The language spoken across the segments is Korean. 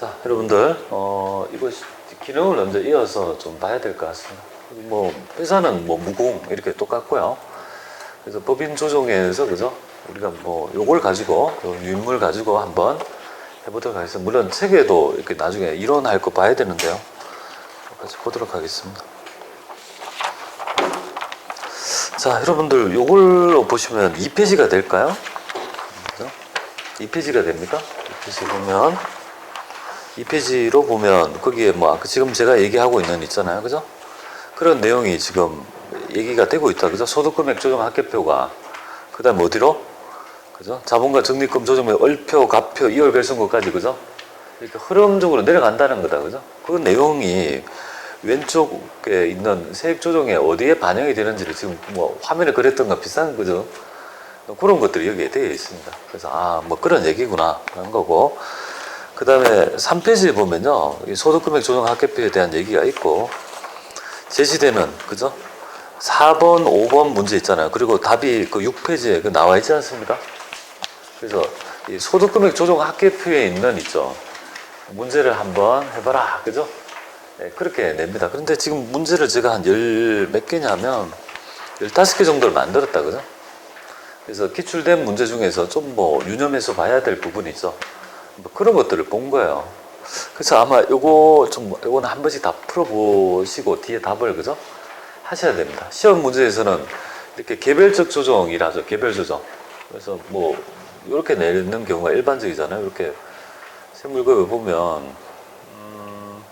자, 여러분들, 어, 이거 시- 기능을 먼저 이어서 좀 봐야 될 것 같습니다. 뭐, 회사는 뭐 무공 이렇게 똑같고요. 그래서 법인 조정에서, 그죠? 우리가 뭐, 요걸 가지고, 요 유인물 가지고 한번 해보도록 하겠습니다. 물론 책에도 이렇게 나중에 이론할 거 봐야 되는데요. 같이 보도록 하겠습니다. 자, 여러분들, 요걸로 보시면 2페이지가 될까요? 그죠? 2페이지가 됩니까? 2페이지 보면, 이 페이지로 보면 거기에 뭐 아까 지금 제가 얘기하고 있는 있잖아요, 그죠? 그런 내용이 지금 얘기가 되고 있다, 그죠? 소득금액 조정 합계표가 그다음 어디로? 그죠? 자본과 적립금 조정의 얼표, 가표, 이월 결승고까지 그죠? 이렇게 흐름적으로 내려간다는 거다, 그죠? 그 내용이 왼쪽에 있는 세액 조정에 어디에 반영이 되는지를 지금 뭐 화면에 그랬던 거 비슷한 거죠? 그런 것들이 여기에 되어 있습니다. 그래서 아, 뭐 그런 얘기구나 하는 거고. 그 다음에 3페이지에 보면요. 이 소득금액 조정 합계표에 대한 얘기가 있고, 제시되는, 그죠? 4번, 5번 문제 있잖아요. 그리고 답이 그 6페이지에 그 나와 있지 않습니까? 그래서 이 소득금액 조정 합계표에 있는 있죠. 문제를 한번 해봐라. 그죠? 네, 그렇게 냅니다. 그런데 지금 문제를 제가 한 열 몇 개냐면, 15개 정도를 만들었다. 그죠? 그래서 기출된 문제 중에서 좀 뭐 유념해서 봐야 될 부분이 있어. 뭐 그런 것들을 본 거예요. 그래서 아마 요거 좀 요거는 한 번씩 다 풀어보시고 뒤에 답을 그죠 하셔야 됩니다. 시험 문제에서는 이렇게 개별적 조정이라죠. 개별 조정. 그래서 뭐 이렇게 내는 경우가 일반적이잖아요. 이렇게 세물급을 보면 음,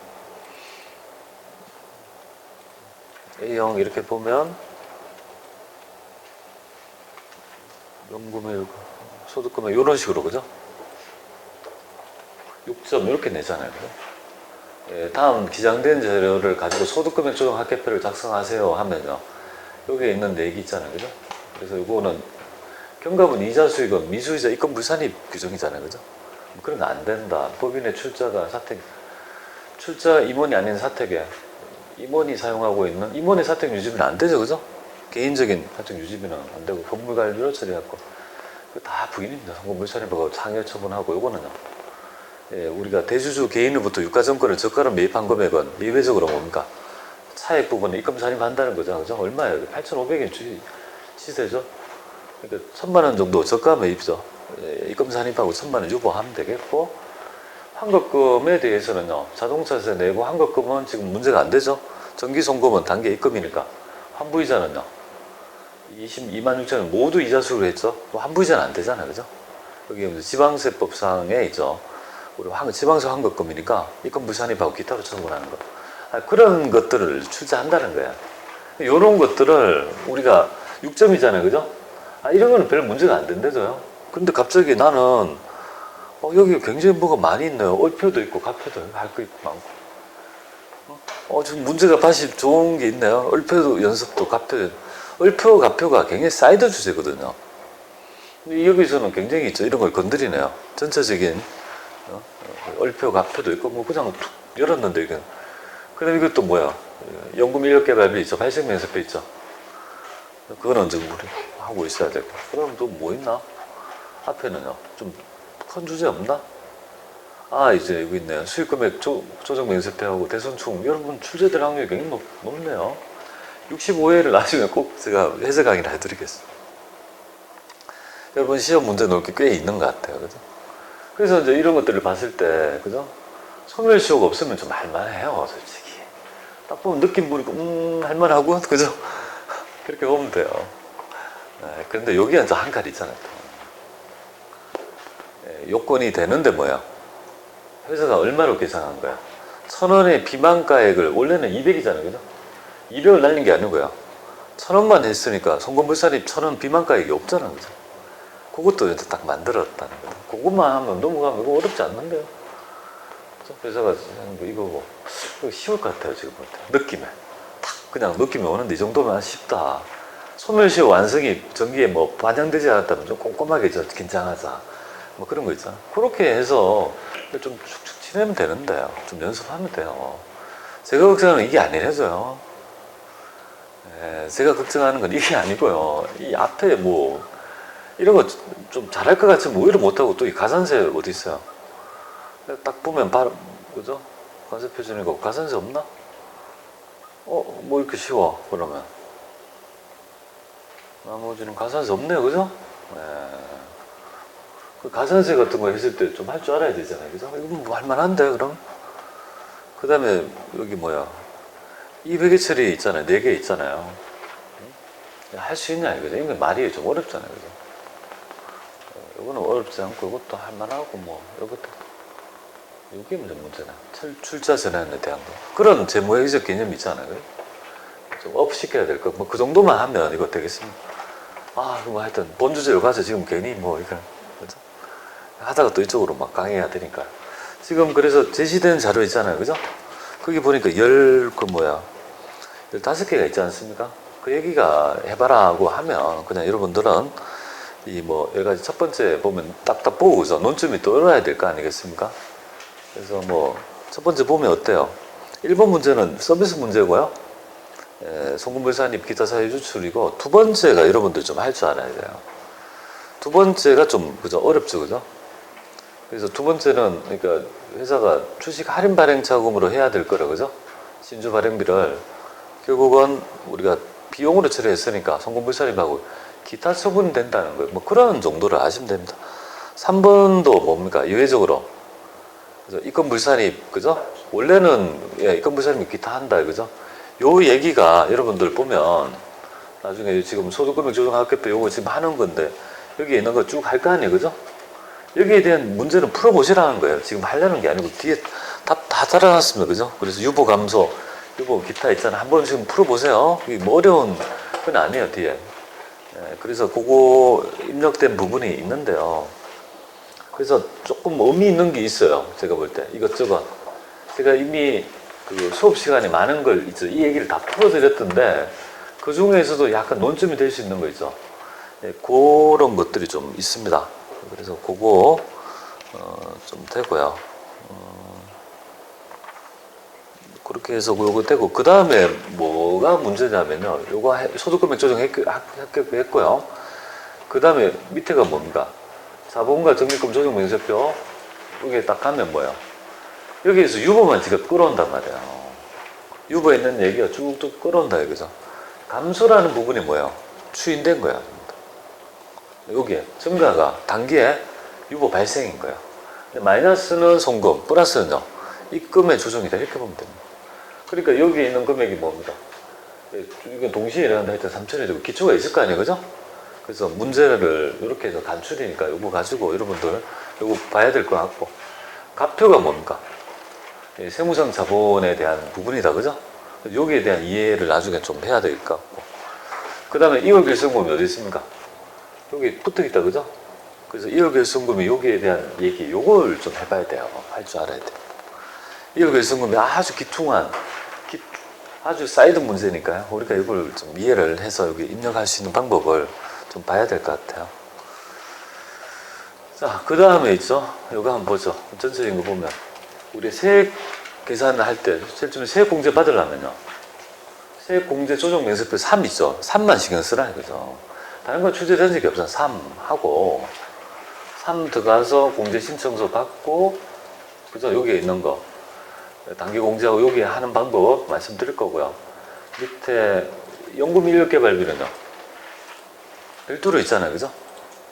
A형 이렇게 보면 연금의 소득금액 이런 식으로 그죠? 6점 이렇게 내잖아요. 예, 다음 기장된 자료를 가지고 소득금액 조정 합계표를 작성하세요 하면요. 여기에 있는 내기 있잖아요. 그죠? 그래서 이거는 경감은 이자 수익은 미수이자 입금 불산입 규정이잖아요. 그죠? 그런 거 안 된다. 법인의 출자가 사택, 출자 임원이 아닌 사택에 임원이 사용하고 있는 임원의 사택 유지비는 안 되죠. 그죠? 개인적인 사택 유지비는 안 되고 건물 관리로 처리하고 그거 다 부인입니다. 건물 처리하고 상해 처분하고 요거는요. 예, 우리가 대주주 개인으로부터 유가증권을 저가로 매입한 금액은 예외적으로 뭡니까? 차액 부분에 입금 산입한다는 거죠. 그죠? 얼마예요? 8,500엔 주 시세죠? 그러니까 천만 원 정도 저가 매입이죠. 예, 입금 산입하고 천만 원 유보하면 되겠고, 환급금에 대해서는요, 자동차세 내고 환급금은 지금 문제가 안 되죠. 정기송금은 단계 입금이니까. 환부이자는요, 22만 6천 원 모두 이자수로 했죠. 또 환부이자는 안 되잖아요. 그죠? 여기 지방세법상에 있죠. 우리 환, 지방세 환급금이니까 입금 불산입하고 기타로 처분하는 거. 아, 그런 것들을 출제한다는 거야. 이런 것들을 우리가 6점이잖아요. 그죠? 아, 이런 거는 별 문제가 안 된대줘요. 근데 갑자기 나는 어, 여기 굉장히 뭐가 많이 있네요. 얼표도 있고 가표도 할 거 있고 많고. 어, 어, 지금 문제가 다시 좋은 게 있네요. 얼표도 연습도 가표, 얼표, 가표가 굉장히 사이드 주제거든요. 근데 여기서는 굉장히 저 이런 걸 건드리네요. 전체적인 어? 얼표, 가표도 있고 뭐 그냥 툭 열었는데 이게 그다음 이것도 뭐야? 연금 인력 개발비 있죠. 발생 면세표 있죠. 그거는 지금 우리 하고 있어야 되고. 그럼 또 뭐 있나? 앞에는요. 좀 큰 주제 없나? 아 이제 여기 있네요. 수익금액 조, 조정 면세표하고 대손충 여러분 출제될 확률이 굉장히 높, 높네요. 65회를 나중에 꼭 제가 해석 강의를 해드리겠습니다. 여러분 시험 문제 놓을 게 꽤 있는 것 같아요. 그죠? 그래서 이제 이런 것들을 봤을 때, 그죠? 소멸시효가 없으면 좀 할만해요, 솔직히. 딱 보면 느낌 보니까, 음, 할만하고, 그죠? 그렇게 보면 돼요. 네, 그런데 여기에 이제 한 가지 있잖아요. 또. 예, 요건이 되는데 뭐야? 회사가 얼마로 계산한 거야? 천 원의 비만가액을, 원래는 200이잖아요, 그죠? 200을 날린 게 아니고요. 천 원만 했으니까 송금불산입 천원 비만가액이 없잖아, 그죠? 그것도 이제 딱 만들었다는 거다. 그것만 하면 넘어가면 이거 어렵지 않는데요. 그래서 회사가 거 이거고 이거 쉬울 것 같아요 지금 볼 때. 느낌에 탁 그냥 느낌이 오는데 이 정도면 쉽다. 소멸시효 완성이 전기에 뭐 반영되지 않았다면 좀 꼼꼼하게 저 긴장하자. 뭐 그런 거 있잖아. 그렇게 해서 좀 축축 지내면 되는데요. 좀 연습하면 돼요. 제가 걱정하는 이게 아니라서요. 예, 제가 걱정하는 건 이게 아니고요. 이 앞에 뭐 이런 거 좀 잘할 것 같으면 오히려 못하고 또 이 가산세 어디 있어요? 딱 보면 바로 그죠? 관세 표준이고 가산세 없나? 어, 뭐 이렇게 쉬워 그러면 나머지는 가산세 없네요, 그죠? 네. 그 가산세 같은 거 했을 때 좀 할 줄 알아야 되잖아요, 그죠? 이건 뭐 할만한데 그럼? 그 다음에 여기 뭐야? 200의 처리 있잖아요, 4개 있잖아요. 할 수 있냐 이거죠? 이건 말이 좀 어렵잖아요, 그죠? 어, 이거는 어렵지 않고 이것도 할만하고 뭐 이것도 이게 문제 문제나 출, 출자 전환에 대한 거 그런 재무회의적 개념이 있잖아요. 좀 업시켜야 될 거. 뭐그 정도만 하면 이거 되겠습니다. 아, 그뭐 하여튼 본 주제로 가서 지금 괜히 뭐 이거 그죠? 하다가 또 이쪽으로 막 강해야 되니까. 지금 그래서 제시된 자료 있잖아요, 그죠? 거기 보니까 열 그 뭐야 열다섯 개가 있지 않습니까? 그 얘기가 해봐라 하고 하면 그냥 여러분들은 이 뭐 여러 가지 첫 번째 보면 딱딱 보고 그죠? 논점이 또 열어야 될 거 아니겠습니까? 그래서 뭐 첫 번째 보면 어때요? 1번 문제는 서비스 문제고요. 에, 송금불 산입 기타 사회 유출이고 두 번째가 여러분들 좀 할 줄 알아야 돼요. 두 번째가 좀 그죠 어렵죠, 그죠? 그래서 두 번째는 그러니까 회사가 주식 할인 발행 자금으로 해야 될 거라 그죠? 신주 발행비를 결국은 우리가 비용으로 처리했으니까 송금불 산입하고 기타 처분이 된다는 거예요. 뭐 그런 정도를 아시면 됩니다. 3번도 뭡니까? 예외적으로 그죠? 이건 물산입, 그죠? 원래는 예, 이건 물산입 기타 한다, 그죠? 요 얘기가 여러분들 보면 나중에 지금 소득금액 조정학교표 요거 지금 하는 건데 여기 있는 거 쭉 할 거 아니에요, 그죠? 여기에 대한 문제는 풀어보시라는 거예요. 지금 하려는 게 아니고 뒤에 다, 다 달아놨습니다, 그죠? 그래서 유보 감소, 유보 기타 있잖아요. 한번 지금 풀어보세요. 이게 뭐 어려운 건 아니에요, 뒤에. 예, 그래서 그거 입력된 부분이 있는데요. 그래서 조금 의미 있는 게 있어요. 제가 볼 때. 이것저것. 제가 이미 그 수업 시간에 많은 걸 있죠. 이 얘기를 다 풀어드렸던데 그 중에서도 약간 논점이 될 수 있는 거 있죠. 예, 그런 것들이 좀 있습니다. 그래서 그거 어, 좀 되고요. 어, 그렇게 해서 요거 되고 그 다음에 뭐 가 문제냐면요. 요거 해- 소득금액 조정 했고요. 그 다음에 밑에가 뭡니까? 자본과 적립금 조정 면세표 여기에 딱 가면 뭐예요? 여기에서 유보만 지금 끌어온단 말이에요. 유보에 있는 얘기가 쭉쭉 끌어온다 이거죠. 감소라는 부분이 뭐예요? 추인된 거야. 여기에 증가가 단기에 유보 발생인 거예요. 마이너스는 송금, 플러스는요 입금의 조정이다 이렇게 보면 됩니다. 그러니까 여기 있는 금액이 뭡니까? 예, 이건 동시에 일어난다 했던 3천이 되고 기초가 있을 거 아니에요, 그죠? 그래서 문제를 이렇게 해서 간추리니까 이거 가지고 여러분들 이거 봐야 될 것 같고 가표가 뭡니까? 예, 세무상 자본에 대한 부분이다, 그죠? 여기에 대한 이해를 나중에 좀 해야 될 것 같고 그 다음에 2월 결성금이 어디 있습니까? 여기 붙어 있다, 그죠? 그래서 2월 결성금이 여기에 대한 얘기, 요걸 좀 해봐야 돼요. 할 줄 알아야 돼요. 2월 결성금이 아주 기퉁한, 기- 아주 사이드 문제니까요. 우리가 이걸 좀 이해를 해서 여기 입력할 수 있는 방법을 좀 봐야 될 것 같아요. 자, 그 다음에 있죠. 이거 한번 보죠. 전체적인 거 보면. 우리 세액 계산을 할 때, 실제로 세액 공제 받으려면요. 세액 공제 조정 면세표 3 있죠. 3만 신경 쓰라 이거죠. 다른 건 출제된 적이 없어. 3 하고, 3 들어가서 공제 신청서 받고, 그죠? 여기에 있는 거. 단기 공제하고 여기 하는 방법 말씀드릴 거고요. 밑에 연금 인력 개발비는요. 별도로 있잖아요. 그죠?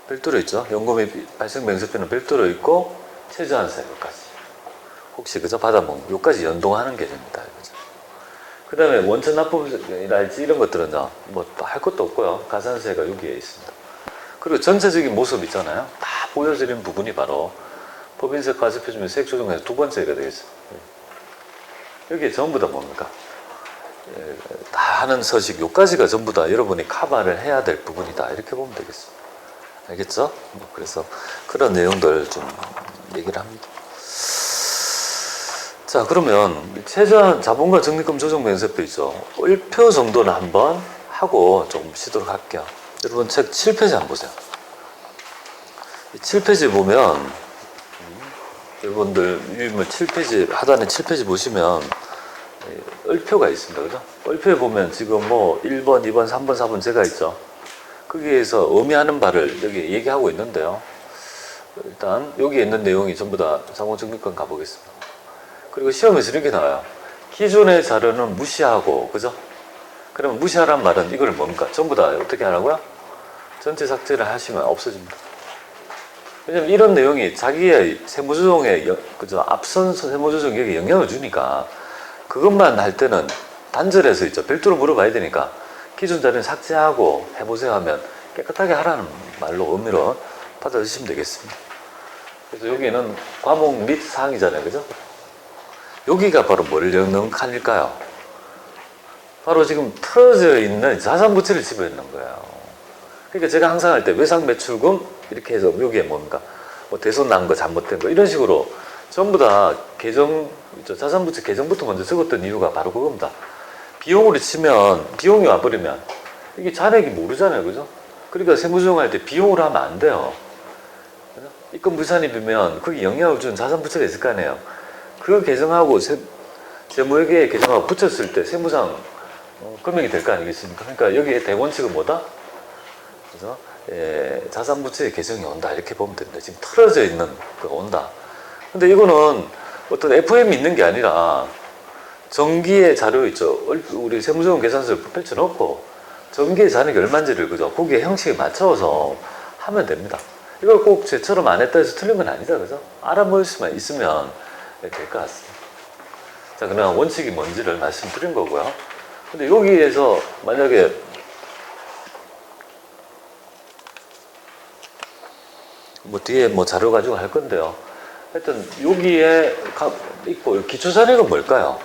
별도로 있죠. 연금의 발생 명세표는 별도로 있고, 최저한세 여기까지. 혹시 그죠? 받아먹는, 여기까지 연동하는 개념입니다. 그죠? 그 다음에 원천 납부랄지 이런 것들은요, 뭐 할 것도 없고요. 가산세가 여기에 있습니다. 그리고 전체적인 모습 있잖아요. 다 보여드린 부분이 바로 법인세 과세표 중에 세액 조정에서 두 번째가 되겠죠. 여기에 전부 다 뭡니까? 예, 다 하는 서식, 요까지가 전부 다 여러분이 카바를 해야 될 부분이다. 이렇게 보면 되겠습니다. 알겠죠? 뭐 그래서 그런 내용들 좀 얘기를 합니다. 자, 그러면 최저 자본과 적립금 조정 면세표 있죠. 1표 정도는 한번 하고 좀 쉬도록 할게요. 여러분 책 7페이지 한번 보세요. 7페이지 보면 음, 여러분들 유인물 7페이지 하단에 7페이지 보시면 예, 얼표가 있습니다. 그죠? 얼표에 보면 지금 뭐 1번, 2번, 3번, 4번 제가 있죠. 거기에서 의미하는 바를 여기 얘기하고 있는데요. 일단 여기에 있는 내용이 전부 다 상호증명권 가보겠습니다. 그리고 시험에서 이렇게 나와요. 기존의 자료는 무시하고, 그죠? 그러면 무시하란 말은 이걸 뭡니까? 전부 다 어떻게 하라고요? 전체 삭제를 하시면 없어집니다. 왜냐면 이런 내용이 자기의 세무조정에, 여- 그죠? 앞선 세무조정에 영향을 주니까 그것만 할 때는 단절해서 있죠. 별도로 물어봐야 되니까 기존 자료는 삭제하고 해보세요 하면 깨끗하게 하라는 말로 의미로 받아주시면 되겠습니다. 그래서 여기는 과목 및 사항이잖아요. 그죠? 여기가 바로 뭘 넣는 칸일까요? 바로 지금 틀어져 있는 자산 부채를 집어넣는 거예요. 그러니까 제가 항상 할 때 외상 매출금 이렇게 해서 여기에 뭔가 뭐 대손 난 거 잘못된 거 이런 식으로 전부 다 계정. 자산부채 계정부터 먼저 적었던 이유가 바로 그겁니다. 비용으로 치면 비용이 와버리면 이게 잔액이 모르잖아요, 그죠? 그러니까 세무조정할 때 비용으로 하면 안 돼요. 입금 불산입이면 거기 영향을 주는 자산부채가 있을 거 아니에요. 그 계정하고 세, 재무회계 계정하고 붙였을 때 세무상 어, 금액이 될 거 아니겠습니까? 그러니까 여기에 대원칙은 뭐다? 그래서 예, 자산부채의 계정이 온다 이렇게 보면 됩니다. 지금 틀어져 있는 그 온다. 근데 이거는 어떤 FM이 있는 게 아니라 정기의 자료 있죠. 얼- 우리 세무조정 계산서를 펼쳐놓고 정기의 잔액이 얼마인지를 그죠. 거기에 형식에 맞춰서 하면 됩니다. 이걸 꼭 제처럼 안 했다 해서 틀린 건 아니다. 그죠? 알아볼 수만 있으면 될 것 같습니다. 자, 그냥 원칙이 뭔지를 말씀드린 거고요. 근데 여기에서 만약에 뭐 뒤에 뭐 자료 가지고 할 건데요. 하여튼 여기에 가- 있고 기초잔액은 뭘까요?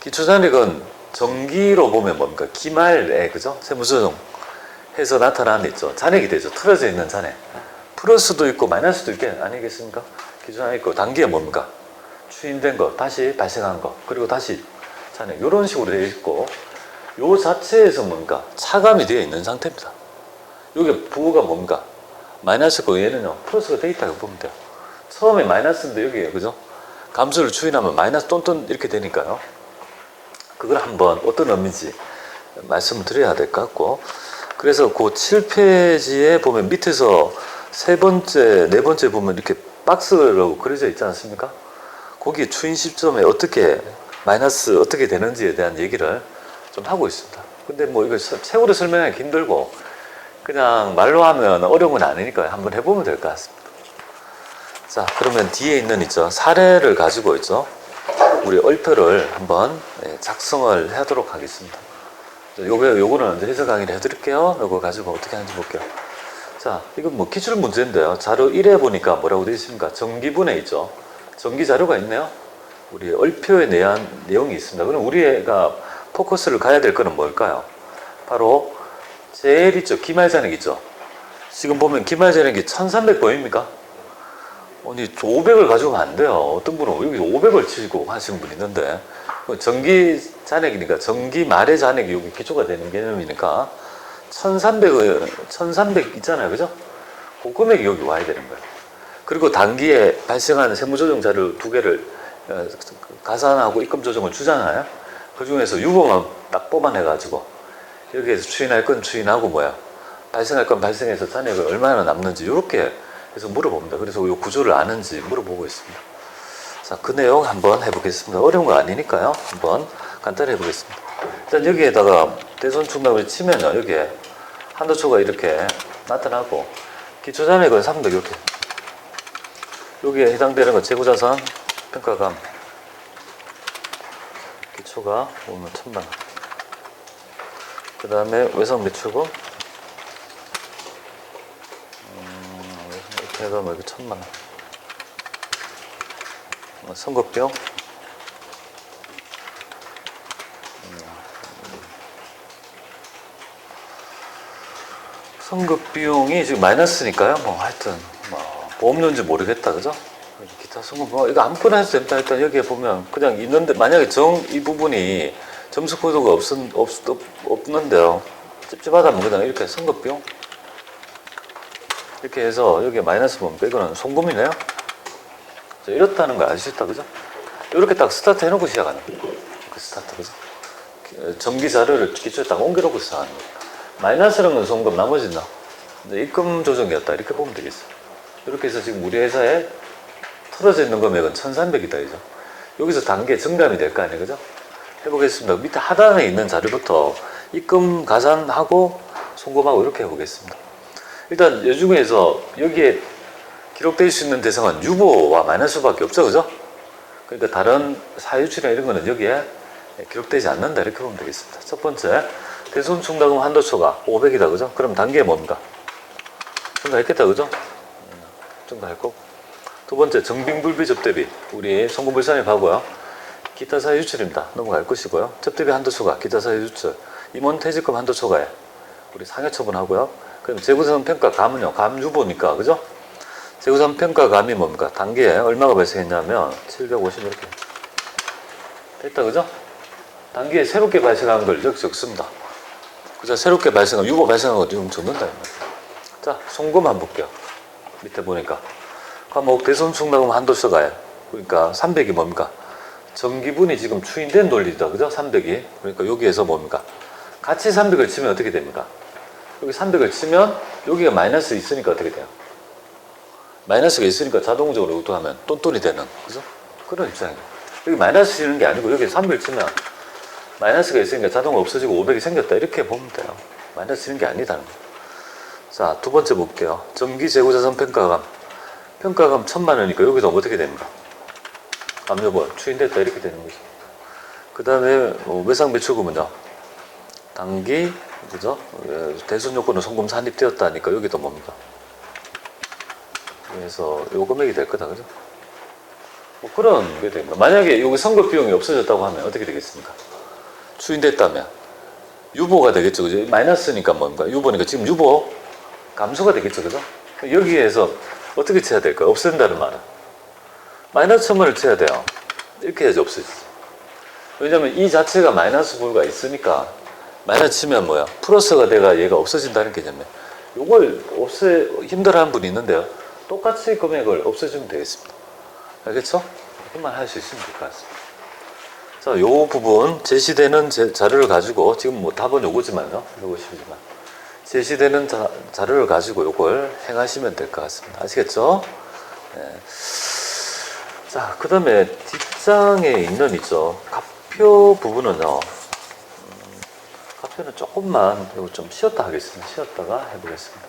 기초잔액은 정기로 보면 뭡니까? 기말에 그죠? 세무조정 해서 나타나는 데 있죠. 잔액이 되죠. 틀어져 있는 잔액. 플러스도 있고 마이너스도 있게 아니겠습니까? 기초잔액 있고 단기에 뭡니까? 추인된 거, 다시 발생한 거, 그리고 다시 잔액 이런 식으로 되어 있고 요 자체에서 뭔가 차감이 되어 있는 상태입니다. 여기 부호가 뭡니까? 마이너스고 얘는요 플러스가 되어 있다고 보면 돼요. 처음에 마이너스인데 여기에 그죠? 감수를 추인하면 마이너스 똔똔 이렇게 되니까요. 그걸 한번 어떤 의미인지 말씀을 드려야 될 것 같고 그래서 그 7페이지에 보면 밑에서 세 번째, 네 번째 보면 이렇게 박스라고 그려져 있지 않습니까? 거기 추인 시점에 어떻게 마이너스 어떻게 되는지에 대한 얘기를 좀 하고 있습니다. 근데 뭐 이거 서- 책으로 설명하기 힘들고 그냥 말로 하면 어려운 건 아니니까요. 한번 해보면 될 것 같습니다. 자, 그러면 뒤에 있는 있죠. 사례를 가지고 있죠. 우리 얼표를 한번 예, 작성을 하도록 하겠습니다. 자, 요거, 요거는 해설 강의를 해드릴게요. 요거 가지고 어떻게 하는지 볼게요. 자, 이건 뭐 기출 문제인데요. 자료 1에 보니까 뭐라고 되어 있습니까? 정기분에 있죠. 정기 자료가 있네요. 우리 얼표에 대한 내용이 있습니다. 그럼 우리가 포커스를 가야 될 거는 뭘까요? 바로 제일 있죠. 기말 잔액 있죠. 지금 보면 기말 잔액이 1300 보입니까? 아니 500을 가지고는 안 돼요. 어떤 분은 여기 500을 치고 하시는 분이 있는데 그 전기 잔액이니까 전기 말의 잔액이 여기 기초가 되는 개념이니까 1300을 1300 있잖아요. 그죠? 그 금액이 여기 와야 되는 거예요. 그리고 단기에 발생하는 세무조정 자료 두 개를 어, 가산하고 입금 조정을 주잖아요. 그 중에서 유보만 딱 뽑아내가지고 여기에서 추인할 건 추인하고 뭐야 발생할 건 발생해서 잔액을 얼마나 남는지 이렇게 해서 물어봅니다. 그래서 이 구조를 아는지 물어보고 있습니다. 자, 그 내용 한번 해보겠습니다. 어려운 거 아니니까요. 한번 간단히 해보겠습니다. 일단 여기에다가 대손 충납을 치면요. 여기에 한도초가 이렇게 나타나고 기초잔액은 300 이렇게 여기에 해당되는 건 재고자산 평가감 기초가 오면 천만 원. 그 다음에 외상 매출금 음, 이렇게 해서 뭐 이렇게 천만 원. 어, 음. 선급 비용이 지금 마이너스니까요. 뭐 하여튼 뭐 보험료인지 모르겠다, 그죠? 기타 선급 뭐 이거 아무거나 해도 됩니다. 일단 여기에 보면 그냥 있는데 만약에 정 이 부분이 점수 코드가 없, 없, 없는데요. 찝찝하다 면 그냥 이렇게 선급 비용 이렇게 해서 여기에 마이너스 보면 이거는 송금이네요. 자, 이렇다는 거 있다, 그죠? 이렇게 딱 스타트 해놓고 시작하는 거예요. 그 스타트, 그죠? 전기 자료를 기초에 딱 옮겨놓고 시작하는 거예요. 마이너스라는 건 송금, 나머지는 입금 조정이었다. 이렇게 보면 되겠어요. 이렇게 해서 지금 우리 회사에 털어져 있는 금액은 1300이다 이죠 여기서 단계 증감이 될 거 아니에요 그죠 해보겠습니다. 밑에 하단에 있는 자료부터 입금 가산하고 송금하고 이렇게 해보겠습니다. 일단 이 중에서 여기에 기록될 수 있는 대상은 유보와 마이너스밖에 없죠 그죠? 그러니까 다른 사유치나 이런 거는 여기에 기록되지 않는다 이렇게 보면 되겠습니다. 첫 번째 대손 충당금 한도초가 500이다 그죠? 그럼 단계 뭡니까? 증가했겠다 그죠? 음, 증가할 거고. 두 번째 정빙불비 접대비. 우리 송금불산에 가고요 기타 사유 유출입니다. 넘어갈 것이고요. 접대비 한도 초과 기타 사유 유출. 임원 퇴직금 한도 초과에 우리 상해 처분하고요. 그럼 재구성 평가 감은요. 감 유보니까 그죠? 재구성 평가 감이 뭡니까? 단계에 얼마가 발생했냐면 750 이렇게 됐다 그죠? 단계에 새롭게 발생한 걸 여기 적습니다. 그죠? 새롭게 발생한 유보 발생한 거 지금 적는다. 자 송금 한번 볼게요. 밑에 보니까. 과목 대손 충당금 한도 초과에. 그러니까 300이 뭡니까 정기분이 지금 추인된 논리다. 그죠? 300이. 그러니까 여기에서 뭡니까? 같이 300을 치면 어떻게 됩니까? 여기 300을 치면 여기가 마이너스 있으니까 어떻게 돼요? 마이너스가 있으니까 자동적으로 의도하면 똔똔이 되는. 그죠? 그런 입장이에요. 여기 마이너스 치는 게 아니고 여기 300을 치면 마이너스가 있으니까 자동으로 없어지고 500이 생겼다. 이렇게 보면 돼요. 마이너스 치는 게 아니다는 거예요. 자, 두 번째 볼게요. 정기 재고자산 평가감. 평가감 천만 원이니까 여기서 어떻게 됩니까? 압력은 추인됐다 이렇게 되는 거죠. 그 다음에 외상 매출금은요. 단기 그죠? 예, 대손 요건은 송금 산입되었다니까 여기도 뭡니까? 그래서 요 금액이 될 거다 그죠? 뭐 그런 게 됩니다. 만약에 여기 선거 비용이 없어졌다고 하면 어떻게 되겠습니까? 추인됐다면 유보가 되겠죠 그죠? 마이너스니까 뭡니까? 유보니까 지금 유보 감소가 되겠죠 그죠? 여기에서 어떻게 쳐야 될까요? 없앤다는 말은 마이너스 천만을 쳐야 돼요. 이렇게 해야지 없어지지. 왜냐면 이 자체가 마이너스 부가 있으니까 마이너스 치면 뭐야? 플러스가 돼가 얘가 없어진다는 개념이에요. 이걸 없애 힘들어하는 분이 있는데요. 똑같이 금액을 없애주면 되겠습니다. 알겠죠? 이것만 할 수 있으면 될 것 같습니다. 자, 요 부분 제시되는 제, 자료를 가지고 지금 뭐 답은 요거지만요. 요것이지만 제시되는 자, 자료를 가지고 요걸 행하시면 될 것 같습니다. 아시겠죠? 네. 자, 그 다음에 뒷장에 있는 있죠. 가표 부분은요. 음, 가표는 조금만 이거 좀 쉬었다 하겠습니다. 쉬었다가 해보겠습니다.